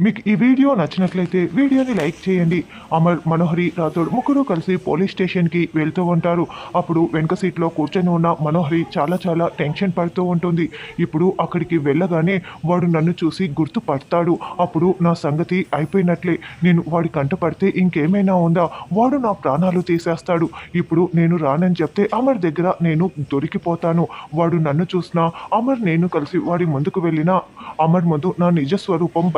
మీకు ఈ వీడియో నచ్చినట్లయితే వీడియోని లైక్ చేయండి. అమర్ మనోహరి రాథోడ్ ముగ్గురు కలిసి పోలీస్ స్టేషన్కి వెళ్తూ ఉంటారు. అప్పుడు వెనుక సీట్లో కూర్చొని ఉన్న మనోహరి చాలా చాలా టెన్షన్ పడుతూ ఉంటుంది. ఇప్పుడు అక్కడికి వెళ్ళగానే వాడు నన్ను చూసి గుర్తుపడతాడు. అప్పుడు నా సంగతి అయిపోయినట్లే. నేను వాడి కంట పడితే ఇంకేమైనా ఉందా? వాడు నా ప్రాణాలు తీసేస్తాడు. ఇప్పుడు నేను రానని చెప్తే అమర్ దగ్గర నేను దొరికిపోతాను. వాడు నన్ను చూసినా అమర్ నేను కలిసి వాడి ముందుకు వెళ్ళినా అమర్ ముందు నా నిజ స్వరూపం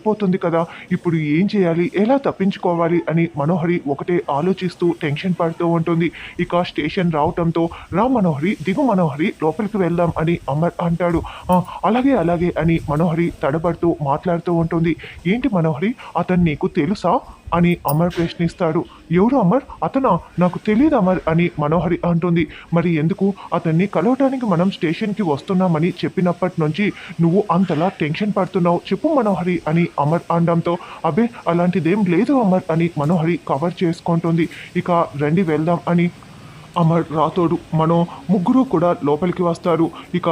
పడిపోతుంది కదా? ఇప్పుడు ఏం చేయాలి? ఎలా తప్పించుకోవాలి? అని మనోహరి ఒకటే ఆలోచిస్తూ టెన్షన్ పడుతూ ఉంటుంది. ఇక స్టేషన్ రావటంతో రా మనోహరి దిగు మనోహరి లోపలికి వెళ్దాం అని అమర్ అంటాడు. అలాగే అలాగే అని మనోహరి తడబడుతూ మాట్లాడుతూ ఉంటుంది. ఏంటి మనోహరి అతను నీకు తెలుసా? అని అమర్ ప్రశ్నిస్తాడు. ఎవరు అమర్? అతనా? నాకు తెలియదు అమర్ అని మనోహరి అంటుంది. మరి ఎందుకు? అతన్ని కలవటానికి మనం స్టేషన్కి వస్తున్నామని చెప్పినప్పటి నుంచి నువ్వు అంతలా టెన్షన్ పడుతున్నావు. చెప్పు మనోహరి అని అమర్ అనడంతో అబే అలాంటిదేం లేదు అమర్ అని మనోహరి కవర్ చేసుకుంటుంది. ఇక రండి వెళ్దాం అని అమర్ రాతోడు మనో ముగ్గురు కూడా లోపలికి వస్తారు. ఇక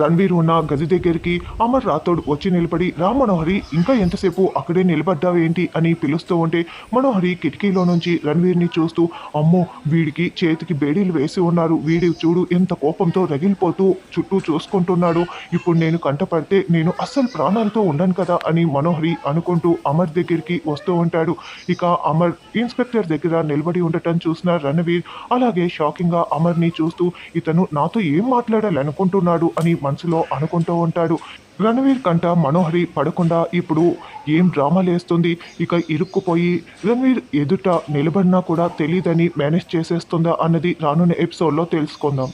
రణ్వీర్ ఉన్న గది దగ్గరికి అమర్ రాథోడ్ వచ్చి నిలబడి రా మనోహరి ఇంకా ఎంతసేపు అక్కడే నిలబడ్డావేంటి అని పిలుస్తూ ఉంటే మనోహరి కిటికీలో నుంచి రణ్వీర్ని చూస్తూ అమ్మో వీడికి చేతికి బేడీలు వేసి ఉన్నారు. వీడి చూడు ఎంత కోపంతో రగిలిపోతూ చుట్టూ చూసుకుంటున్నాడు. ఇప్పుడు నేను కంటపడితే నేను అస్సలు ప్రాణాలతో ఉండను కదా అని మనోహరి అనుకుంటూ అమర్ దగ్గరికి వస్తూ ఉంటాడు. ఇక అమర్ ఇన్స్పెక్టర్ దగ్గర నిలబడి ఉండటం చూసిన రణవీర్ అలాగే షాకింగ్గా అమర్ని చూస్తూ ఇతను నాతో ఏం మాట్లాడాలనుకుంటున్నాడు? అని మనసులో అనుకుంటూ ఉంటాడు. రణవీర్ కంట మనోహరి పడకుండా ఇప్పుడు ఏం డ్రామా లేస్తుంది? ఇక ఇరుక్కుపోయి రణవీర్ ఎదుట నిలబడినా కూడా తెలియదని మేనేజ్ చేసేస్తుందా అన్నది రానున్న ఎపిసోడ్లో తెలుసుకుందాం.